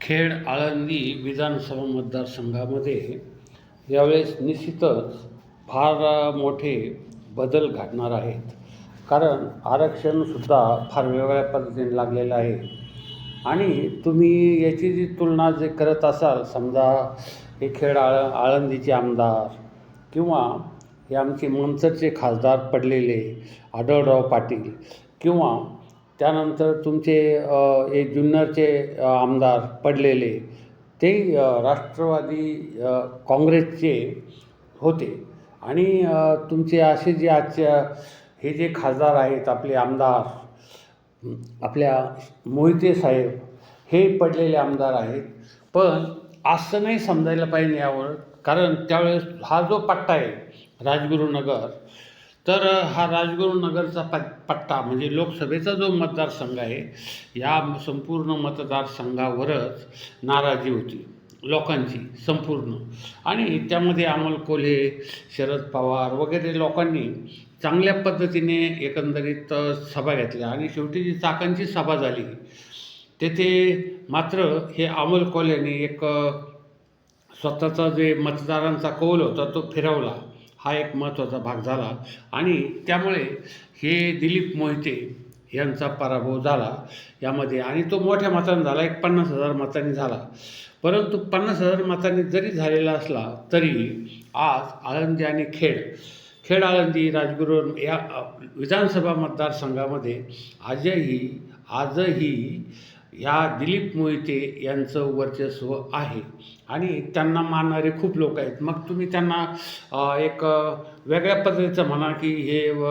खेड आळंदी विधानसभा मतदारसंघामध्ये यावेळेस निश्चितच फार मोठे बदल घडणार आहेत. कारण आरक्षणसुद्धा फार वेगळ्या पद्धतीने लागलेलं आहे. आणि तुम्ही याची जी तुलना जे करत असाल समजा हे खेड आळ आळंदीचे आमदार किंवा हे आमचे मंचरचे खासदार पडलेले आढळराव पाटील किंवा त्यानंतर तुमचे हे जुन्नरचे आमदार पडलेले ते राष्ट्रवादी काँग्रेसचे होते. आणि तुमचे असे जे आजच्या हे जे खासदार आहेत आपले आमदार आपल्या मोहिते साहेब हे पडलेले आमदार आहेत. पण असं नाही समजायला पाहिजे यावर कारण त्यावेळेस हा जो पट्टा आहे राजगुरुनगर तर हा राजगुरुनगरचा प पट्टा म्हणजे लोकसभेचा जो मतदारसंघ आहे या संपूर्ण मतदारसंघावरच नाराजी होती. लोकांची संपूर्ण. आणि त्यामध्ये अमोल कोल्हे शरद पवार वगैरे लोकांनी चांगल्या पद्धतीने एकंदरीत सभा घेतल्या. आणि शेवटी जी चाकांची सभा झाली तेथे मात्र हे अमोल कोल्हेने एक स्वतःचा जे मतदारांचा कौल होता तो फिरवला. हा एक महत्त्वाचा भाग झाला. आणि त्यामुळे हे दिलीप मोहिते यांचा पराभव झाला यामध्ये. आणि तो मोठ्या मताने झाला एक पन्नास हजार मतांनी झाला. परंतु पन्नास हजार मतांनी जरी झालेला असला तरी आज आळंदी आणि खेड खेड आळंदी राजगुरू या विधानसभा मतदारसंघामध्ये आजही आजही या दिलीप मोहिते यांचं वर्चस्व आहे. आणि त्यांना मानणारे खूप लोक आहेत. मग तुम्ही त्यांना एक वेगळ्या पद्धतीचं म्हणा की हे व,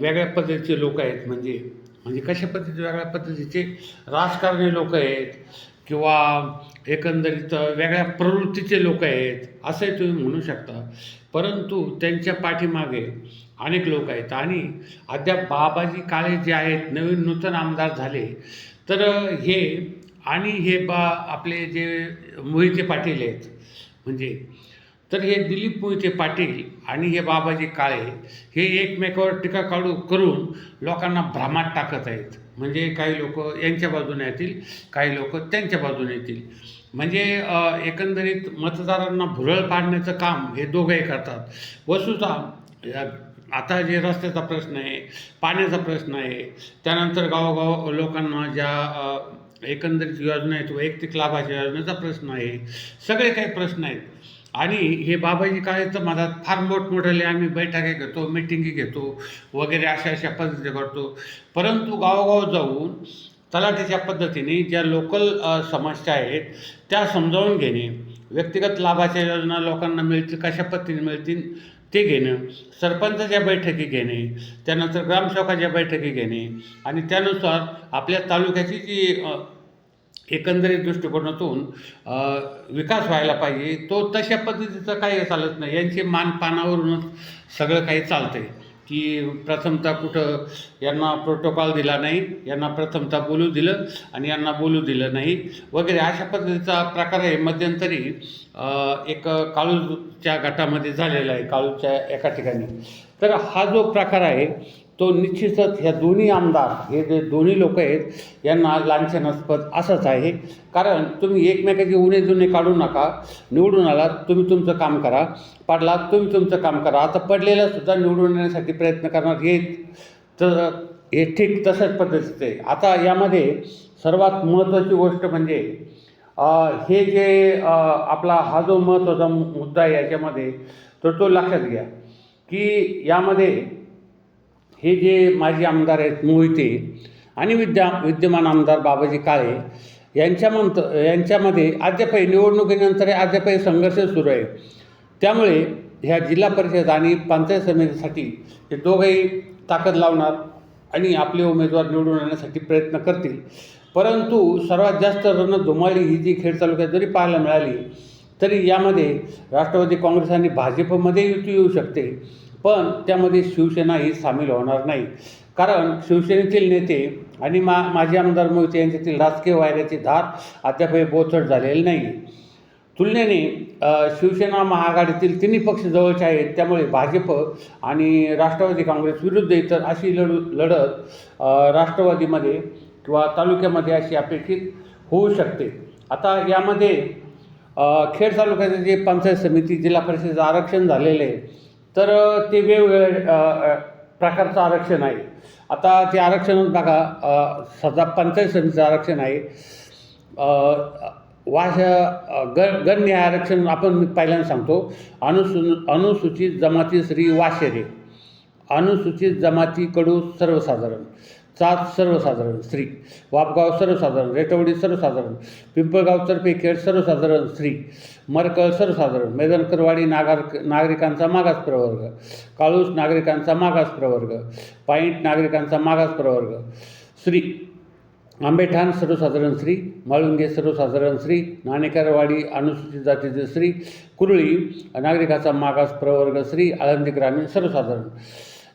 वेगळ्या पद्धतीचे लोक आहेत. म्हणजे म्हणजे कशा पद्धतीचे वेगळ्या पद्धतीचे राजकारणी लोक आहेत किंवा एकंदरीत वेगळ्या प्रवृत्तीचे लोक आहेत असंही तुम्ही म्हणू शकता. परंतु त्यांच्या पाठीमागे अनेक लोक आहेत. आणि अद्याप बाबाजी काळे जे आहेत नवीन नूतन आमदार झाले तर हे आणि हे बा आपले जे मोहिते पाटील आहेत म्हणजे तर हे दिलीप मोहिते पाटील आणि हे बाबाजी काळे हे एकमेकावर टीका काढू करून लोकांना भ्रमात टाकत आहेत. म्हणजे काही लोक यांच्या बाजूने येतील काही लोक त्यांच्या बाजूने येतील. म्हणजे एकंदरीत मतदारांना भुरळ पाडण्याचं काम हे दोघंही करतात. वस्तुतः या- आता जे रस्त्याचा प्रश्न आहे पाण्याचा प्रश्न आहे त्यानंतर गावोगाव लोकांना ज्या एकंदरीत योजना आहेत वैयक्तिक लाभाच्या योजनेचा प्रश्न आहे सगळे काही प्रश्न आहेत. आणि हे बाबाजी काळेचं मधात फार मोठमोठाले आम्ही बैठका घेतो मिटिंगी घेतो वगैरे अशा अशा पद्धती करतो. परंतु गावोगाव जाऊन तलाठीच्या पद्धतीने ज्या लोकल समस्या आहेत त्या समजावून घेणे व्यक्तिगत लाभाच्या योजना लोकांना मिळतील कशा पद्धतीने मिळतील ते घेणं सरपंचाच्या बैठकी घेणे त्यानंतर ग्रामसेवकाच्या बैठकी घेणे आणि त्यानुसार आपल्या तालुक्याची जी एकंदरीत दृष्टिकोनातून विकास व्हायला पाहिजे तो तशा पद्धतीचं काही चालत नाही. यांचे मानपानावरूनच सगळं काही चालतं आहे की प्रथमता कुठं? यांना प्रोटोकॉल दिला नाही यांना प्रथमता बोलू दिलं आणि यांना बोलू दिलं नाही. वगैरे अशा पद्धतीचा प्रकार आहे. मध्यंतरी एक काळूच्या गटामध्ये झालेला आहे काळूच्या एका ठिकाणी. तर हा जो प्रकार आहे तो निश्चितच ह्या दोन्ही आमदार हे जे दोन्ही लोक आहेत यांना लांछनास्पद असंच आहे. कारण तुम्ही एकमेकाचे उणे जुने काढू नका निवडून आलात तुम्ही तुमचं काम करा पडलात तुम्ही तुमचं काम करा. आता पडलेलं सुद्धा निवडून येण्यासाठी प्रयत्न करणार येत तर हे ठीक तशाच पद्धतीचं आहे. आता यामध्ये सर्वात महत्त्वाची गोष्ट म्हणजे हे जे आपला हा जो महत्त्वाचा मुद्दा आहे याच्यामध्ये तर तो लक्षात घ्या की यामध्ये हे जे माजी आमदार आहेत मोहिते आणि विद्या विद्यमान आमदार बाबाजी काळे यांच्यामंत यांच्यामध्ये अद्यापही निवडणुकीनंतर अद्यापही संघर्ष सुरू आहे. त्यामुळे ह्या जिल्हा परिषद आणि पंचायत समितीसाठी हे दोघंही ताकद लावणार आणि आपले उमेदवार निवडून आणण्यासाठी प्रयत्न करतील. परंतु सर्वात जास्त रणधुमाळी ही जी खेड तालुक्यात जरी पाहायला मिळाली तरी यामध्ये राष्ट्रवादी काँग्रेस आणि भाजपमध्ये युती येऊ शकते. पण त्यामध्ये शिवसेना ही सामील होणार नाही. कारण शिवसेनेतील नेते आणि मा माजी आमदार मोहिते यांच्यातील राजकीय वायऱ्याची धार अद्यापही बोचट झालेली नाही. तुलनेने शिवसेना महाआघाडीतील तिन्ही पक्ष जवळचे आहेत. त्यामुळे भाजप आणि राष्ट्रवादी काँग्रेस विरुद्ध इतर अशी लढू लढत राष्ट्रवादीमध्ये किंवा तालुक्यामध्ये अशी अपेक्षित होऊ शकते. आता यामध्ये खेड तालुक्याचे जे पंचायत समिती जिल्हा परिषदेचं आरक्षण झालेलं आहे तर ते वेगवेगळ्या प्रकारचं आरक्षण आहे. आता ते आरक्षण बघा सदा सध्या पंचायत समितीचं आरक्षण आहे. वाश ग गण्य आरक्षण आपण मी पहिल्यांदा सांगतो. अनुसू अनुसूचित जमाती श्री वाशेरे अनुसूचित जमातीकडून सर्वसाधारण. चाच सर्वसाधारण स्त्री. वापगाव सर्वसाधारण रेटवडी सर्वसाधारण पिंपळगावतर्फे खेड सर्वसाधारण स्त्री. मरकळ सर्वसाधारण मेदनकरवाडी नागार नागरिकांचा मागास प्रवर्ग. काळूस नागरिकांचा मागास प्रवर्ग. पाईंट नागरिकांचा मागास प्रवर्ग. स्त्री. आंबेठाण सर्वसाधारण स्त्री. माळुंगे सर्वसाधारण स्त्री. नाणेकरवाडी अनुसूचित जातीचे स्त्री. कुरळी नागरिकाचा मागास प्रवर्ग स्त्री. आळंदी ग्रामीण सर्वसाधारण.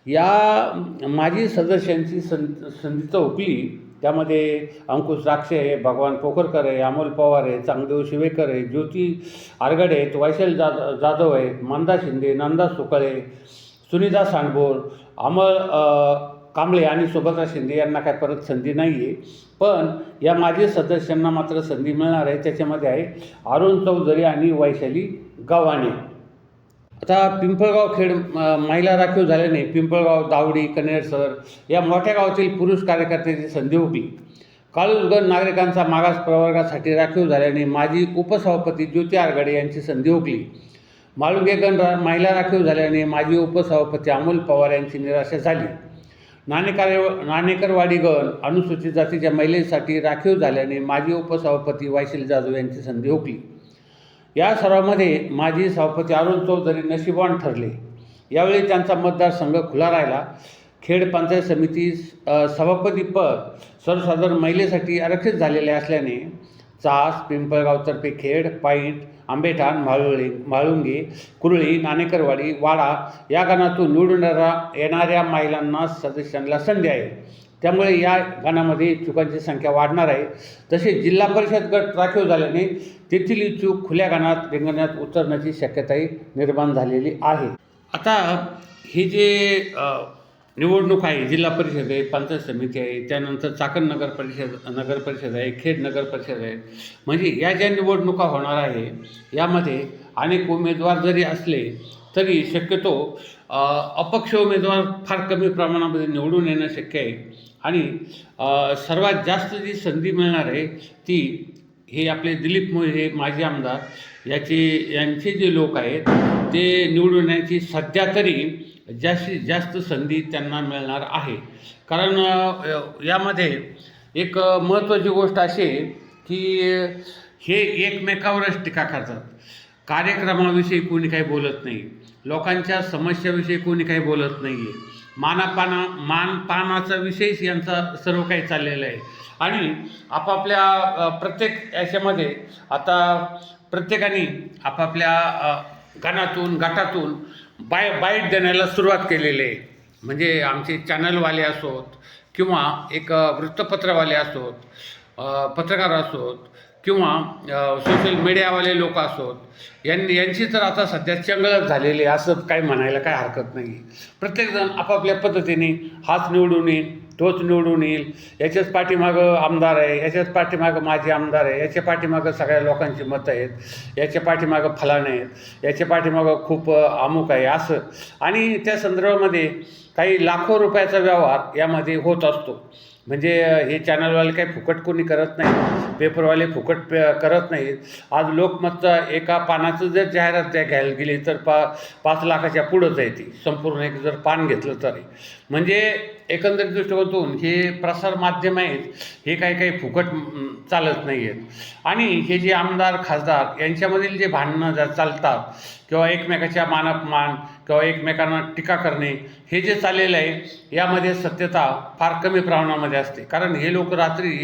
या माजी सदस्यांची सं संधी चौकली त्यामध्ये अंकुश राक्षे आहे भगवान पोखरकर आहे अमोल पवार आहे चांगदेव शिवेकर आहे ज्योती आरगडे आहेत वैशाली जा जाधव आहे मंदा शिंदे नंदा सुकळे सुनीता सांडबोर अमल कांबळे आणि सुभद्रा शिंदे यांना काय परत संधी नाही आहे पण या माजी सदस्यांना मात्र संधी मिळणार आहे. त्याच्यामध्ये आहे अरुण चौधरी आणि वैशाली गव्हाणे. आता पिंपळगाव खेड महिला राखीव झाल्याने पिंपळगाव दावडी कनेरसर या मोठ्या गावातील पुरुष कार्यकर्त्यांची संधी हुकली काळूसगड नागरिकांचा मागास प्रवर्गासाठी राखीव झाल्याने माजी उपसभापती ज्योती आरगडे यांची संधी हुकली माळुंगेगण रा महिला राखीव झाल्याने माजी उपसभापती अमोल पवार यांची निराशा झाली. नाणेकारे नाणेकरवाडी गण अनुसूचित जातीच्या महिलेसाठी राखीव झाल्याने माजी उपसभापती वायशील जाधव यांची संधी हुकली या सरावामध्ये माजी सभापती अरुण चौधरी नशिबान ठरले. यावेळी त्यांचा मतदारसंघ खुला राहिला. खेड पंचायत समिती सभापतीपद सर्वसाधारण महिलेसाठी आरक्षित झालेले असल्याने चास पिंपळगावतर्फे खेड पाईंट आंबेठाण म्हाळुळी म्हाळुंगे कुरळी नाणेकरवाडी वाडा या गणातून निवडून येणाऱ्या महिलांना सदस्यांना संधी आहे. त्यामुळे या गणामध्ये चुकांची संख्या वाढणार आहे. तसेच जिल्हा परिषद गट राखीव झाल्याने तेथील चूक खुल्या गणात रिंगणात उतरण्याची शक्यताही निर्माण झालेली आहे. आता हे जे निवडणूक आहे जिल्हा परिषद आहे पंचायत समिती आहे त्यानंतर चाकण नगर परिषद नगर परिषद आहे खेड नगर परिषद आहे. म्हणजे या ज्या निवडणुका होणार आहे यामध्ये अनेक उमेदवार जरी असले तरी शक्यतो अपक्ष उमेदवार फार कमी प्रमाणामध्ये निवडून येणं शक्य आहे. आणि सर्वात जास्त जी संधी मिळणार आहे ती हे आपले दिलीप मोहिते माजी आमदार याचे यांचे जे लोक आहेत ते निवडून येण्याची सध्या तरी जास्तीत जास्त संधी त्यांना मिळणार आहे. कारण यामध्ये एक महत्त्वाची गोष्ट अशी आहे की हे एकमेकावरच टीका करतात. कार्यक्रमाविषयी कोणी काही बोलत नाही. लोकांच्या समस्याविषयी कोणी काही बोलत नाही आहे मानापाना मानपानाचा विषयच यांचा सर्व काही चाललेला आहे. आणि आपापल्या प्रत्येक याच्यामध्ये आता प्रत्येकाने आपापल्या गणातून गटातून बाय बाईट देण्याला सुरुवात केलेली आहे. म्हणजे आमचे चॅनलवाले असोत किंवा एक वृत्तपत्रवाले असोत पत्रकार असोत किंवा सोशल मीडियावाले लोक असोत यांनी यांची तर आता सध्या चंगळच झालेली असं काही म्हणायला काय हरकत नाही. प्रत्येकजण आपापल्या पद्धतीने हाच निवडून येईल तोच निवडून येईल. याच्याच पाठीमागं आमदार आहे याच्याच पाठीमागं माझे आमदार आहे याच्या पाठीमागं सगळ्या लोकांची मतं आहेत याच्या पाठीमागं फलाण आहेत याच्या पाठीमागं खूप अमुक आहे असं. आणि त्या संदर्भामध्ये काही लाखो रुपयाचा व्यवहार यामध्ये होत असतो. म्हणजे हे चॅनलवाले काही फुकट कोणी करत नाही. पेपरवाले फुकट पे करत नाहीत आज लोकमतचा एका पानाचं जर जाहिरात द्या घ्यायला गेली तर पा पाच लाखाच्या पुढंच आहे ती. संपूर्ण एक जर पान घेतलं तरी. म्हणजे एकंदरीत दृष्टिकोनातून हे प्रसार माध्यम आहेत हे काही काही फुकट चालत नाही आहेत. आणि हे जे आमदार खासदार यांच्यामधील जे भांडणं जर चालतात किंवा एकमेकाच्या मानापमान किंवा एकमेकांना टीका करणे हे जे चाललेलं आहे यामध्ये सत्यता फार कमी प्रमाणामध्ये असते. कारण हे लोक रात्री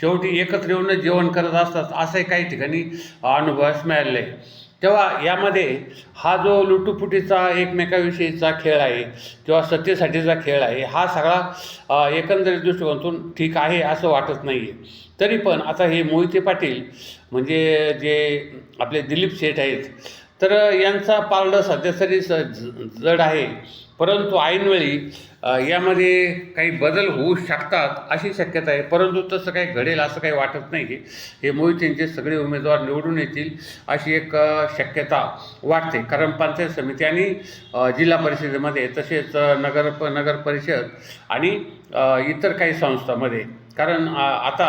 शेवटी एकत्र येऊनच जेवण करत असतात असंही काही ठिकाणी अनुभवास मिळालेलं आहे. तेव्हा यामध्ये हा जो लुटूफुटीचा एकमेकाविषयीचा खेळ आहे किंवा सत्तेसाठीचा खेळ आहे हा सगळा एकंदरीत दृष्टिकोनातून ठीक आहे असं वाटत नाही आहे तरी पण आता हे मोहिते पाटील म्हणजे जे आपले दिलीप शेठ आहेत तर यांचा पारडं सध्या तरी स जड आहे. परंतु ऐनवेळी यामध्ये काही बदल होऊ शकतात अशी शक्यता आहे. परंतु तसं काही घडेल असं काही वाटत नाही हे मोहितेंचे सगळे उमेदवार निवडून येतील अशी एक शक्यता वाटते. कारण पंचायत समिती आणि जिल्हा परिषदेमध्ये तसेच नगर प नगर परिषद आणि इतर काही संस्थांमध्ये. कारण आता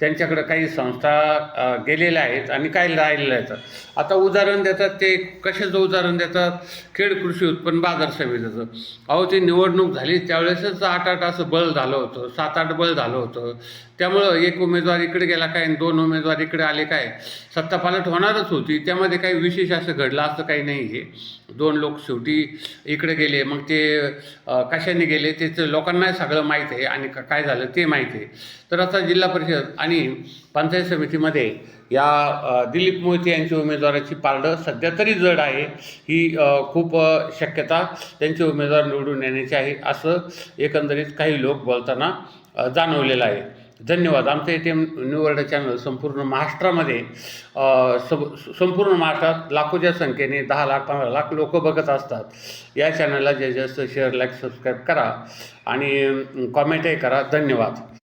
त्यांच्याकडं काही संस्था गेलेल्या आहेत. आणि काही राहिलेल्या आहेत आता उदाहरण देतात ते कशाचं उदाहरण देतात? खेड कृषी उत्पन्न बाजार समितीचं. अहो ती निवडणूक झाली त्यावेळेसच आठ आठ असं बळ झालं होतं सात आठ बळ झालं होतं. त्यामुळं एक उमेदवार इकडे गेला काय आणि दोन उमेदवार इकडे आले काय? सत्ता पालट होणारच होती. त्यामध्ये काही विशेष असं घडलं असं काही नाही आहे दोन लोक शेवटी इकडे गेले. मग ते कशाने गेले ते लोकांना सगळं माहीत आहे आणि का- काय झालं ते माहीत आहे. तर आता जिल्हा परिषद आणि पंचायत समितीमध्ये या दिलीप मोहिते यांच्या उमेदवाराची पारडं सध्या तरी जड आहे. ही खूप शक्यता त्यांचे उमेदवार निवडून येण्याची आहे असं एकंदरीत काही लोक बोलताना जाणवलेलं आहे. धन्यवाद. आमचं A T M new world channel संपूर्ण महाराष्ट्रामध्ये सब संपूर्ण महाराष्ट्रात लाखोच्या संख्येने दहा लाख पंधरा लाख लोक बघत असतात. या चॅनलला जे जास्त शेअर लाईक सबस्क्राईब करा आणि कॉमेंटही करा. धन्यवाद.